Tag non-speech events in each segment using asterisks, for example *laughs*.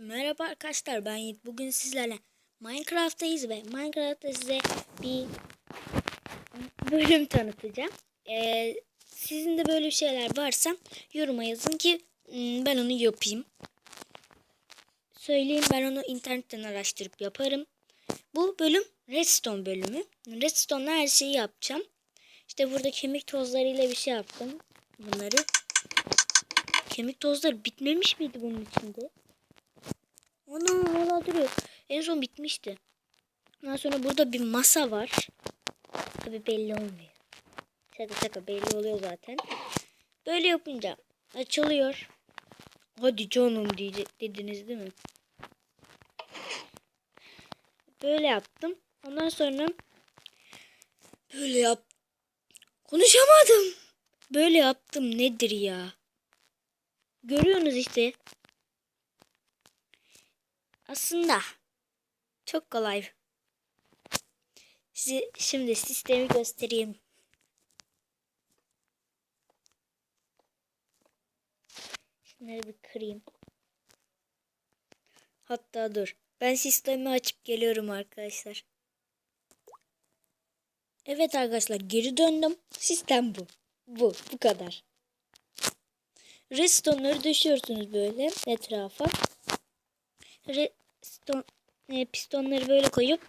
Merhaba arkadaşlar ben Yiğit. Bugün sizlerle Minecraft'tayız ve Minecraft'ta size bir bölüm tanıtacağım. Ee, sizin de böyle şeyler varsa yoruma yazın ki hmm, ben onu yapayım. Söyleyeyim ben onu internetten araştırıp yaparım. Bu bölüm Redstone bölümü. Redstone'la her şeyi yapacağım. İşte burada kemik tozlarıyla bir şey yaptım. Bunları. Kemik tozları bitmemiş miydi bunun içinde? Ana hala duruyor. En son bitmişti. Ondan sonra burada bir masa var. Tabi belli olmuyor. Şaka şaka belli oluyor zaten. Böyle yapınca açılıyor. Hadi canım dediniz değil mi? Böyle yaptım. Ondan sonra böyle yap. Konuşamadım. Böyle yaptım nedir ya? Görüyorsunuz işte. Aslında çok kolay. Size şimdi sistemi göstereyim. Şunları bir kırayım. Hatta dur. Ben sistemi açıp geliyorum arkadaşlar. Evet arkadaşlar geri döndüm. Sistem bu. Bu. Bu kadar. Redstone'ları döşüyorsunuz böyle etrafa. Redstone e, pistonları böyle koyup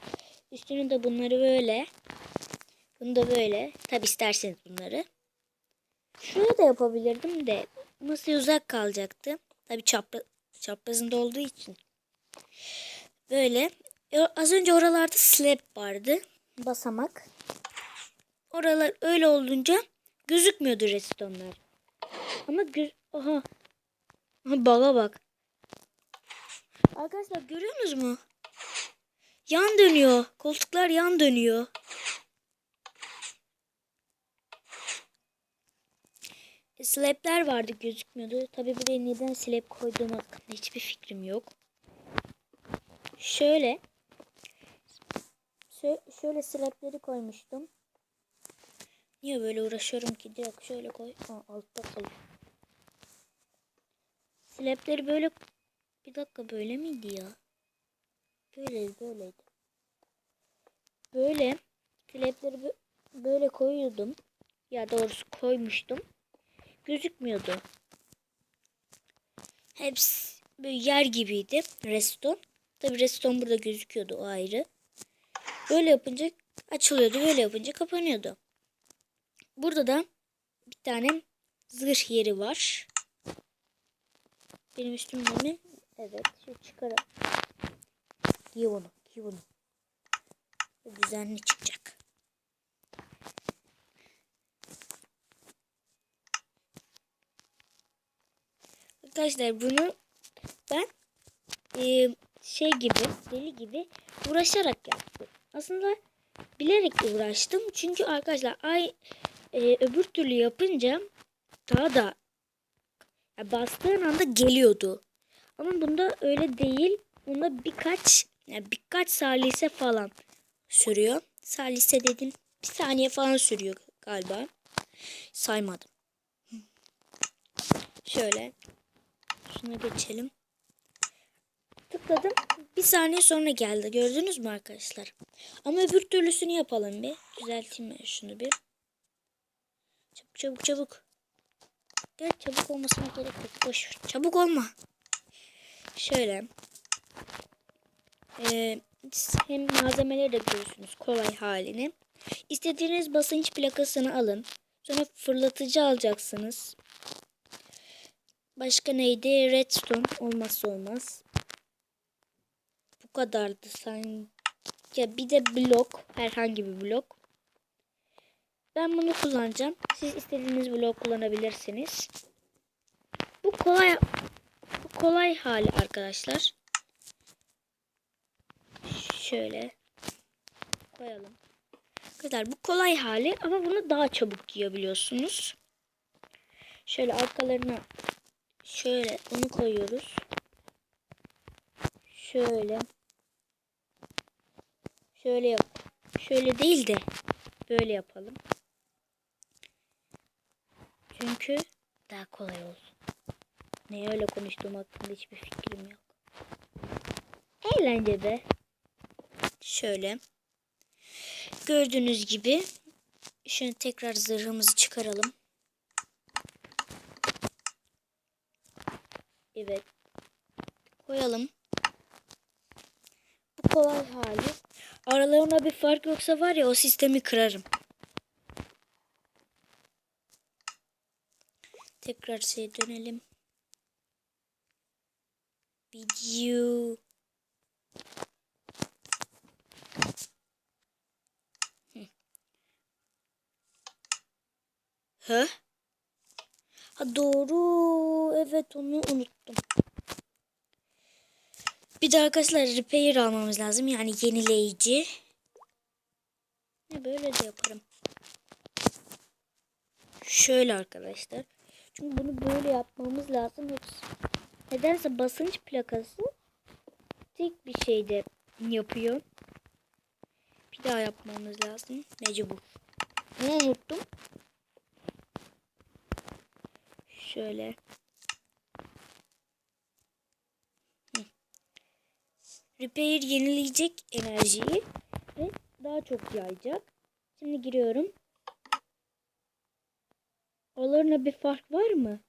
üstüne de bunları böyle. Bunu da böyle. Tabi isterseniz bunları. Şöyle de yapabilirdim de masaya uzak kalacaktı. Tabi çapra, çaprazında olduğu için. Böyle. Az önce oralarda slab vardı. Basamak. Oralar öyle olunca gözükmüyordu redstone'lar. Ama gö Aha. Aha baga bak. Arkadaşlar görüyorsunuz mu? Yan dönüyor. Koltuklar yan dönüyor. E, slab'ler vardı gözükmüyordu. Tabi buraya neden slab koyduğum hakkında hiçbir fikrim yok. Şöyle. Şö- şöyle slab'leri koymuştum. Niye böyle uğraşıyorum ki? Direkt şöyle koy. Aa, altta kalıyor. Slab'leri böyle bir dakika böyle miydi ya? Böyleydi böyleydi. Böyle slab'leri bö- böyle koyuyordum. Ya doğrusu koymuştum. Gözükmüyordu. Hepsi böyle yer gibiydi. Reston. Tabi reston burada gözüküyordu o ayrı. Böyle yapınca açılıyordu. Böyle yapınca kapanıyordu. Burada da bir tane zırh yeri var. Benim üstümde mi? Evet. Şu çıkaralım. Giy onu. Giy onu. Bu düzenli çıkacak. Arkadaşlar bunu ben e, şey gibi deli gibi uğraşarak yaptım. Aslında bilerek uğraştım. Çünkü arkadaşlar ay e, öbür türlü yapınca daha da ya bastığın anda geliyordu. Ama bunda öyle değil. Bunda birkaç yani birkaç salise falan sürüyor. Salise dedim bir saniye falan sürüyor galiba. Saymadım. Şöyle. Şuna geçelim. Tıkladım. Bir saniye sonra geldi. Gördünüz mü arkadaşlar? Ama öbür türlüsünü yapalım bir. Düzelteyim şunu bir. Çabuk çabuk çabuk. Gel çabuk olmasına gerek yok. Boş. Çabuk olma. Şöyle. Ee, hem malzemeleri de görürsünüz kolay halini. İstediğiniz basınç plakasını alın. Sonra fırlatıcı alacaksınız. Başka neydi? Redstone olmazsa olmaz. Bu kadardı sanki. Ya bir de blok. Herhangi bir blok. Ben bunu kullanacağım. Siz istediğiniz blok kullanabilirsiniz. Bu kolay bu kolay hali arkadaşlar. Şöyle koyalım. Arkadaşlar bu kolay hali ama bunu daha çabuk giyebiliyorsunuz. Şöyle arkalarına şöyle bunu koyuyoruz. Şöyle şöyle yap. Şöyle değil de böyle yapalım. Çünkü daha kolay olsun. Ne öyle konuştuğum hakkında hiçbir fikrim yok. Eğlence be. Şöyle. Gördüğünüz gibi şimdi tekrar zırhımızı çıkaralım. Evet. Koyalım. Bu kolay hali. Aralarında bir fark yoksa var ya o sistemi kırarım. Tekrar şeye dönelim. Video. Hı. Hı? Ha doğru. Evet onu unuttum. Bir de arkadaşlar repair almamız lazım. Yani yenileyici. Ne böyle de yaparım. Şöyle arkadaşlar. Çünkü bunu böyle yapmamız lazım. Yoksa nedense basınç plakası tek bir şeyde yapıyor. Bir daha yapmamız lazım. Mecbur. Bunu unuttum. Şöyle. Repair yenileyecek enerjiyi ve daha çok yayacak. Şimdi giriyorum. Aralarında bir fark var mı?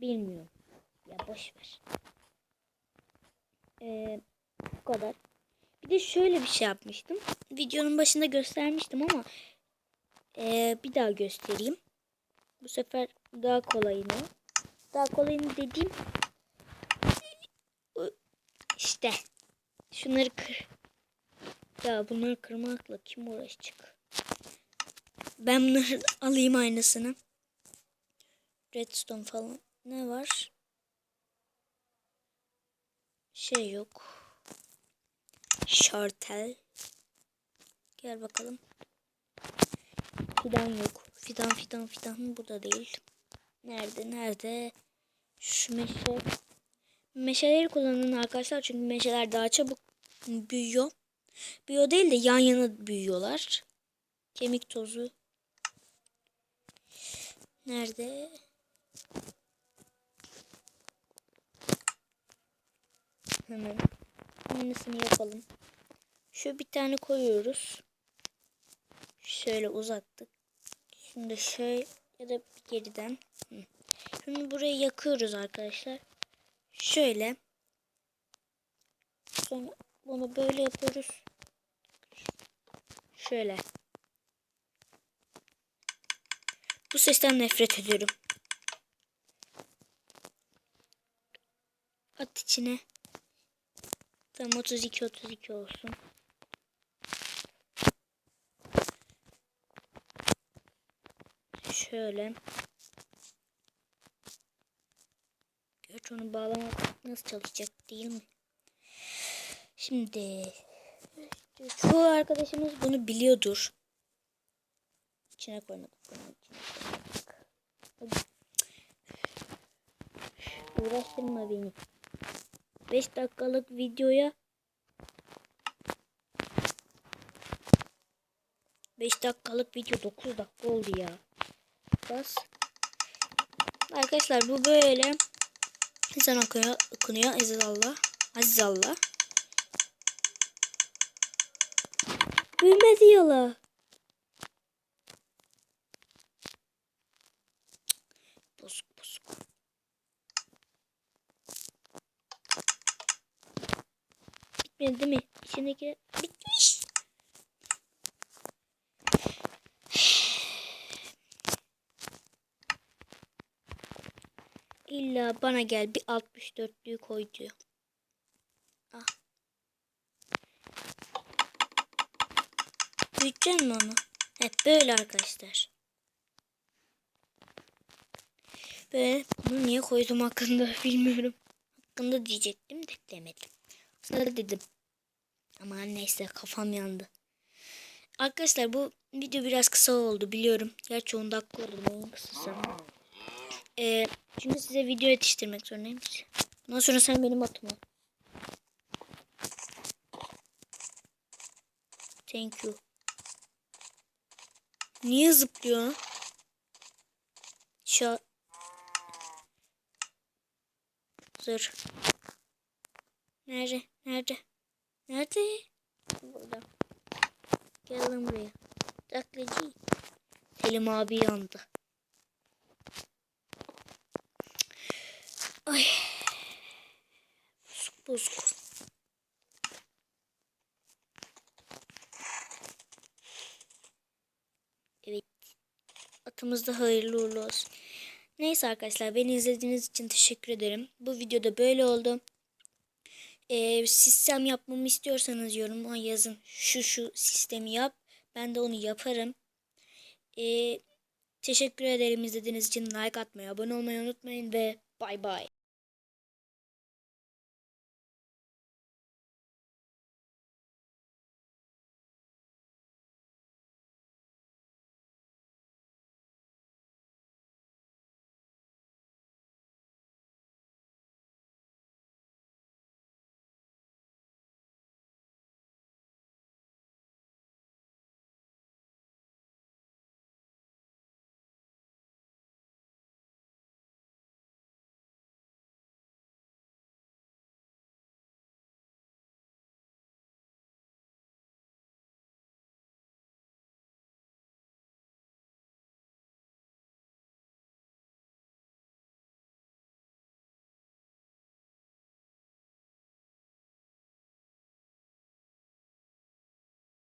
Bilmiyorum. Ya boş ver. Ee, bu kadar. Bir de şöyle bir şey yapmıştım. Videonun başında göstermiştim ama ee, bir daha göstereyim. Bu sefer daha kolayını. Daha kolayını dediğim işte şunları kır. Ya bunları kırmakla kim uğraşacak? Ben bunları *laughs* alayım aynısını. Redstone falan. Ne var? Şey yok. Şartel. Gel bakalım. Fidan yok. Fidan fidan fidan burada değil. Nerede nerede? Şu meşe. Meşeleri kullanın arkadaşlar çünkü meşeler daha çabuk büyüyor. Büyüyor değil de yan yana büyüyorlar. Kemik tozu. Nerede? Hemen. Aynısını yapalım. Şu bir tane koyuyoruz. Şöyle uzattık. Şimdi şöyle ya da geriden. Şimdi burayı yakıyoruz arkadaşlar. Şöyle. Sonra bunu böyle yapıyoruz. Şöyle. Bu sesten nefret ediyorum. At içine. Tamam 32 32 olsun. Şöyle. Gerçi onu bağlamak nasıl çalışacak değil mi? Şimdi çoğu arkadaşımız bunu biliyordur. İçine koymadık. Bunu. Uğraştırma beni. 5 dakikalık videoya 5 dakikalık video 9 dakika oldu ya. Bas. Arkadaşlar bu böyle insan okuyor, okunuyor. Aziz Allah. Aziz Allah. Diyorlar. Bozuk bozuk. Bitmedi değil mi? İçindeki bitmiş. İlla bana gel bir 64'lüğü koy diyor. Ah. Büyüteceksin mi onu? Hep böyle arkadaşlar. Ve bunu niye koydum hakkında *laughs* bilmiyorum. Hakkında diyecektim de demedim. Aslında dedim. Ama neyse kafam yandı. Arkadaşlar bu video biraz kısa oldu biliyorum. Gerçi 10 dakika oldu. Ee, çünkü size video yetiştirmek zorundayım. Ondan sonra sen benim atıma. Thank you. Niye zıplıyor? Şu Dur. Nerede? Nerede? Nerede? Burada. Gel buraya. Taklacı. Selim abi yandı. Ay. Bozuk bozuk. Evet. Atımız da hayırlı uğurlu olsun. Neyse arkadaşlar beni izlediğiniz için teşekkür ederim. Bu videoda böyle oldu. Ee, sistem yapmamı istiyorsanız yoruma yazın. Şu şu sistemi yap. Ben de onu yaparım. Ee, teşekkür ederim izlediğiniz için. Like atmayı, abone olmayı unutmayın ve bay bay.